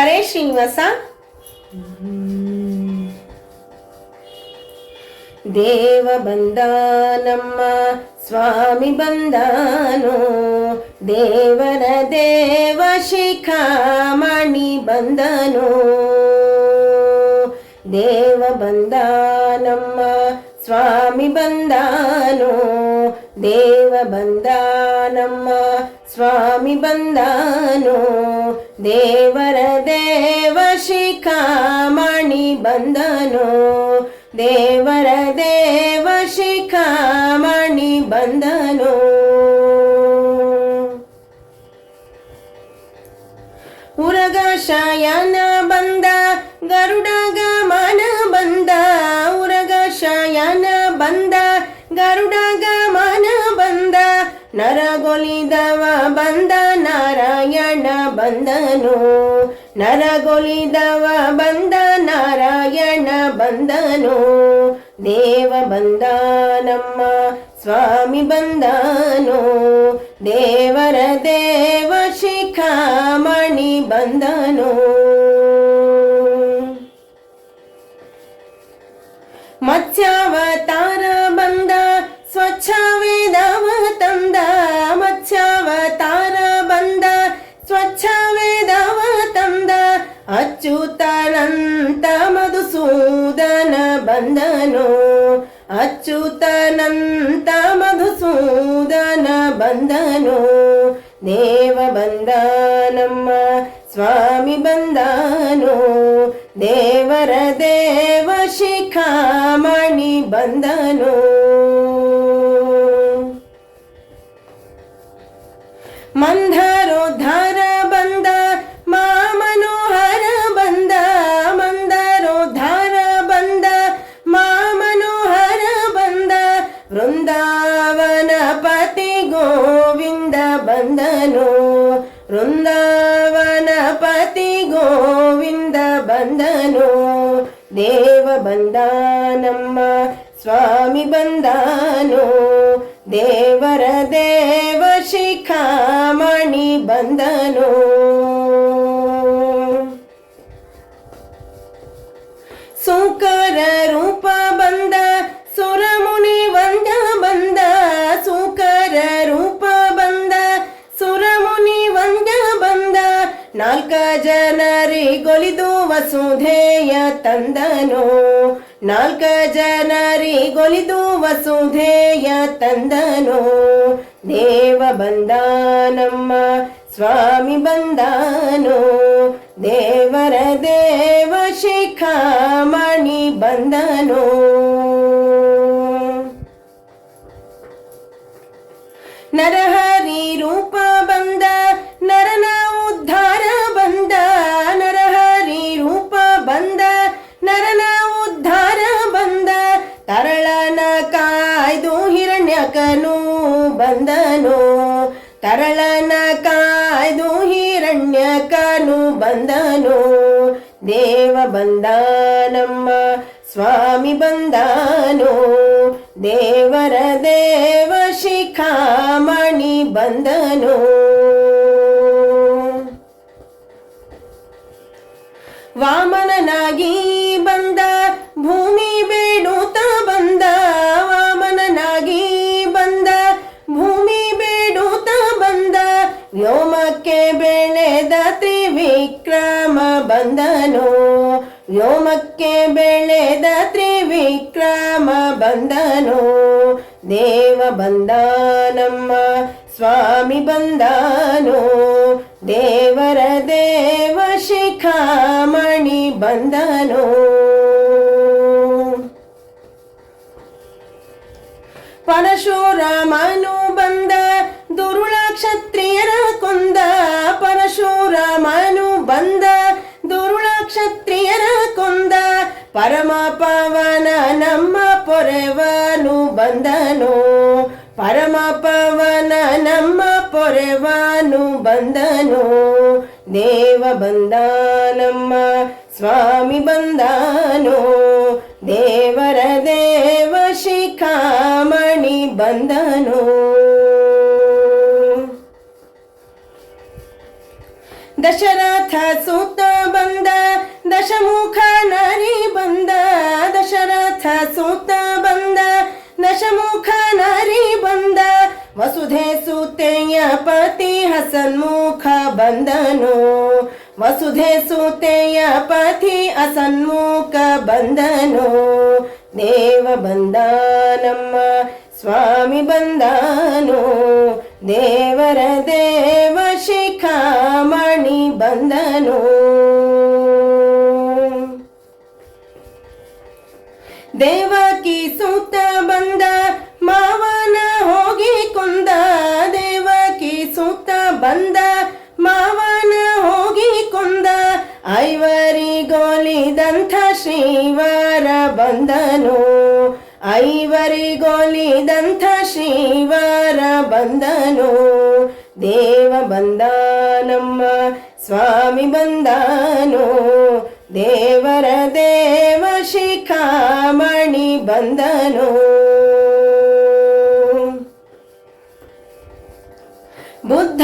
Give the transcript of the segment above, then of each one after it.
ಹರೇ ಶ್ರೀನಿವಾಸ. ದೇವ ಬಂದ ನಮ್ಮ ಸ್ವಾಮಿ ಬಂದಾನು. ದೇವರ ದೇವ ಶಿಖಾಮಣಿ ಬಂದನು. ದೇವ ಬಂದ ನಮ್ಮ ಸ್ವಾಮಿ ಬಂದಾನು. ದೇವ ಬಂದ ನಮ್ಮ ಸ್ವಾಮಿ ಬಂದಾನು. ದೇವರ ಬಂದನು. ದೇವರ ದೇವ ಶಿಖಾಮಣಿ ಬಂದನು. ಉರಗ ಶಯನ ಬಂದ ಗರುಡ ನರಗೊಲಿದವ ಬಂದ ನಾರಾಯಣ ಬಂದನು. ನರಗೊಲಿದವ ಬಂದ ನಾರಾಯಣ ಬಂದನು. ದೇವ ಬಂದ ನಮ್ಮ ಸ್ವಾಮಿ ಬಂದನು. ದೇವರ ದೇವ ಶಿಖಾಮಣಿ ಬಂದನು. ಮತ್ಸ್ಯಾವತಾರ ಅಚ್ಯುತನಂತ ಮಧುಸೂದನ ಬಂದನು ಅಚ್ಯುತನಂತ ಮಧುಸೂದನ ಬಂದನು ದೇವ ಬಂದ ನಮ್ಮ ಸ್ವಾಮಿ ಬಂದನು ದೇವರ ದೇವ ಶಿಖಾಮಣಿ ಬಂದನು ಮಂದರೋದ್ಧಾರ ನಮ್ಮ ಸ್ವಾಮಿ ಬಂದಾನು. ದೇವರ ದೇವ ಶಿಖಾಮಣಿ ಬಂದನು. ಸೂಕರ ರೂಪ ಬಂದ, ಸುರಮುನಿ ವಂದ ಬಂದ, ಸುಕರ ರೂಪ ಬಂದ, ಸುರಮುನಿ ವಂದ ಬಂದ. ನಾಲ್ಕ ಜನರಿಗೊಲಿದು ವಸುಧೇಯ ತಂದನು. ನಾಲ್ಕ ಜನರಿಗೊಲಿದು ವಸುಧೇಯ ತಂದನು. ದೇವ ಬಂದ ನಮ್ಮ ಸ್ವಾಮಿ ಬಂದನು. ದೇವರ ದೇವ ಶಿಖಾಮಣಿ ಬಂದನು. ತರಳನ ಕಾಯ್ದು ಹಿರಣ್ಯಕನು ಬಂದನು. ತರಳನ ಕಾಯ್ದು ಹಿರಣ್ಯಕನು ಬಂದನು. ದೇವ ಬಂದ ನಮ್ಮ ಸ್ವಾಮಿ ಬಂದನು. ದೇವರ ದೇವ ಶಿಖಾಮಣಿ ಬಂದನು. ವಾಮನನಾಗಿ ಬಂದನು. ವ್ಯೋಮಕ್ಕೆ ಬೆಳೆದ ತ್ರಿವಿಕ್ರಮ ಬಂದನು. ದೇವ ಬಂದ ನಮ್ಮ ಸ್ವಾಮಿ ಬಂದನು. ದೇವರ ದೇವ ಶಿಖಾಮಣಿ ಬಂದನು. ಪರಶುರಾಮನು ಬಂದ ದುರುಳ ಕ್ಷತ್ರಿಯರ ಕೊಂದ. ಪರಶುರಾಮನು ಬಂದ ಪರಮ ಪವನ ನಮ್ಮ ಪೊರೆವನು ಬಂದನು. ಪರಮ ಪವನ ನಮ್ಮ ಪೊರೆವನು ಬಂದನು. ದೇವ ಬಂದ ನಮ್ಮ ಸ್ವಾಮಿ ಬಂದನು. ದೇವರ ದೇವ ಶಿಖಾಮಣಿ ಬಂದನು. ದಶರಥ ಸುತ್ತ ಬಂದ ವಸುಧೆ ಸೂತೆಯ ಪತಿ ಹಸನ್ಮುಖ ಬಂದನು ವಸುಧೆ ಸೂತೆಯ ಪತಿ ಅಸನ್ಮುಖ ಬಂದನು ದೇವ ಬಂದ ನಮ್ಮ ಸ್ವಾಮಿ ಬಂದನು ದೇವರ ದೇವ ಶಿಖಾಮಣಿ ಬಂದನು ದೇವಕಿ ಸೂತ ಬಂದ ಬಂದ ಮಾವನ ಹೋಗಿ ಕೊಂದ ಐವರಿ ಗೋಲಿದಂಥ ಶ್ರೀವಾರ ಬಂದನು. ಐವರಿ ಗೋಲಿದಂಥ ಶ್ರೀವಾರ ಬಂದನು. ದೇವ ಬಂದ ನಮ್ಮ ಸ್ವಾಮಿ ಬಂದನು. ದೇವರ ದೇವ ಶಿಖಾಮಣಿ ಬಂದನು. ಬುದ್ಧ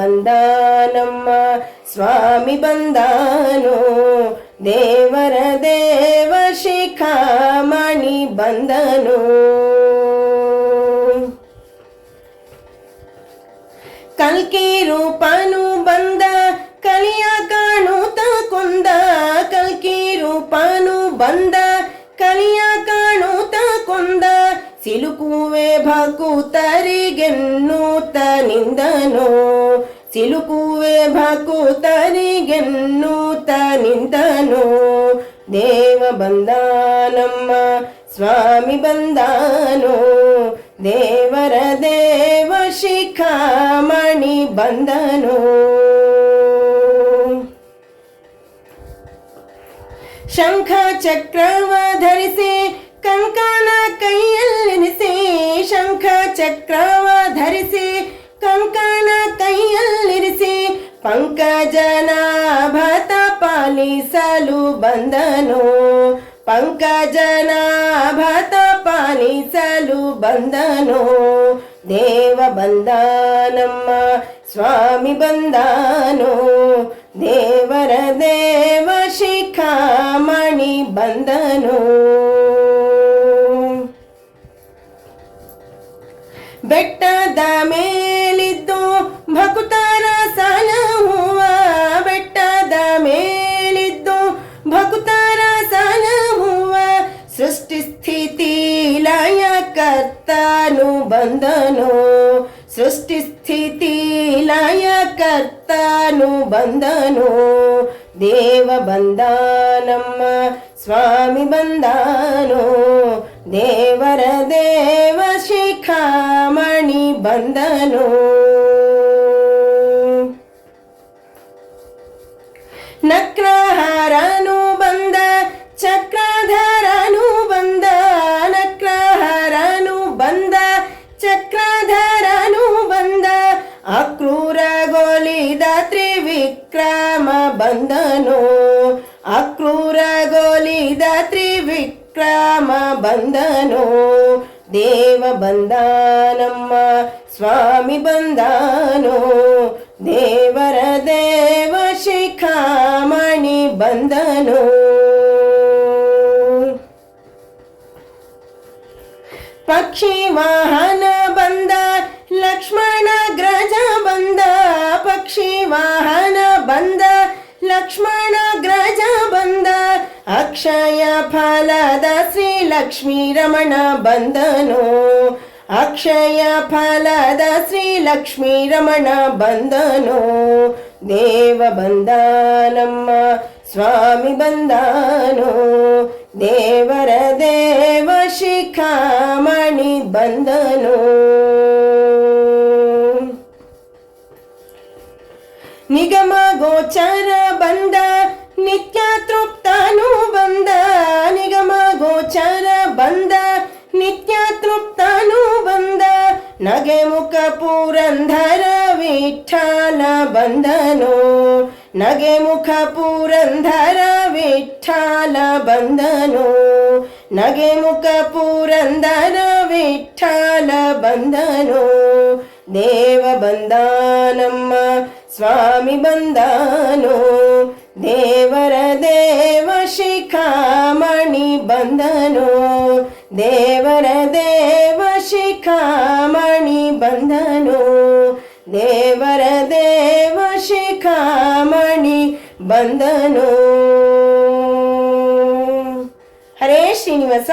ದೇವ ಬಂದ ನಮ್ಮ ಸ್ವಾಮಿ ಬಂದನು. ದೇವರ ದೇವ ಶಿಖಾಮಣಿ ಬಂದನು. ಕಲ್ಕಿ ರೂಪನು ಬಂದ, ಕಲಿಯ ಕಾಣುತ್ತ ಕುಂದ. ಕಲ್ಕಿ ರೂಪನು ಬಂದ, ಕಲಿಯ ಕಾಣುತ್ತ ಕುಂದ. ಸಿಲುಕುವೆ ಭಕುತರಿಗೆನ್ನುತ್ತ ನಿಂದನು. ಸಿಲುಕುವೆ ಭಕುತರಿಗೆನ್ನುತ್ತ ನಿಂತನು ದೇವ ಬಂದಾನಮ್ಮ, ಸ್ವಾಮಿ ಬಂದನು. ದೇವರ ದೇವ ಶಿಖಾಮಣಿ ಬಂದನು. ಶಂಖ ಚಕ್ರವ ಧರಿಸಿ ಕಂಕಣ ಕೈಯಲ್ಲಿರಿಸಿ ಶಂಖ ಚಕ್ರವ ಧರಿಸಿ ಕಂಕಣ ಕೈಯಲ್ಲಿರಿಸಿ ಪಂಕಜನಾಭತ ಪಾಲಿಸಲು ಬಂದನು. ಪಂಕಜನಾಭತ ಪಾಲಿಸಲು ಬಂದನು. ದೇವ ಬಂದ ನಮ್ಮ ಸ್ವಾಮಿ ಬಂದನು. ದೇವರ ದೇವ ಶಿಖಾಮಣಿ ಬಂದನು. ಬೆಟ್ಟದ ಮೇಲಿದ್ದು ಬಂದನು. ಸೃಷ್ಟಿ ಸ್ಥಿತಿ ಲಯ ಕರ್ತನು ಬಂದನು. ದೇವ ಬಂದ ನಮ್ಮ ಸ್ವಾಮಿ ಬಂದನು. ದೇವರ ದೇವ ಶಿಖಾಮಣಿ ಬಂದನು. ನಕ್ರಹಾರನು ಬಂದ ಚಕ್ರಧರನು ತ್ರಿವಿಕ್ರಮ ಬಂದನು ಅಕ್ರೂರಗೊಲಿದ ತ್ರಿವಿಕ್ರಮ ಬಂದನು ದೇವ ಬಂದ ನಮ್ಮ ಸ್ವಾಮಿ ಬಂದನು. ದೇವರ ದೇವ ಶಿಖಾಮಣಿ ಬಂದನು ಪಕ್ಷಿ ವಾಹನ ಬಂದ, ಲಕ್ಷ್ಮಣ ಗ್ರಜ ಬಂದ, ಪಕ್ಷಿ ವಾಹನ ಬಂದ, ಲಕ್ಷ್ಮಣ ಗ್ರಜ ಬಂದ, ಅಕ್ಷಯ ಫಲದ ಶ್ರೀ ಲಕ್ಷ್ಮೀ ರಮಣ ಬಂದನು. ಅಕ್ಷಯ ಫಲದ ಶ್ರೀ ಲಕ್ಷ್ಮೀ ರಮಣ ಬಂದನು. ದೇವ ಬಂದಾನಮ್ಮ, ಸ್ವಾಮಿ ಬಂದನು. ದೇವರ ದೇವ ಶಿಖಾಮಣಿ ಬಂದನು. ನಿಗಮ ಗೋಚರ ಬಂದ ನಿತ್ಯ ತೃಪ್ತನು ಬಂದ ನಿಗಮ ಗೋಚರ ಬಂದ ನಿತ್ಯ ತೃಪ್ತನು ಬಂದ ನಗೆ ಮುಖ ಪುರಂಧರ ವಿಠಲ ಬಂದನು ನಗೆ ಮುಖ ಪುರಂಧರ ವಿಠಲ ಬಂದನು ನಗೆ ಮುಖ ಪುರಂದರ ವಿಠಲ ಬಂದನು ದೇವ ಬಂದಾನಮ್ಮ ಸ್ವಾಮಿ ಬಂದನು, ದೇವರ ದೇವ ಶಿಖಾಮಣಿ ಬಂದನು, ದೇವರ ದೇವ ಶಿಖಾಮಣಿ ಬಂದನು, ದೇವರ ದೇವ ಶಿಖಾಮಣಿ ಬಂದನು. ಹರೇ ಶ್ರೀನಿವಾಸ.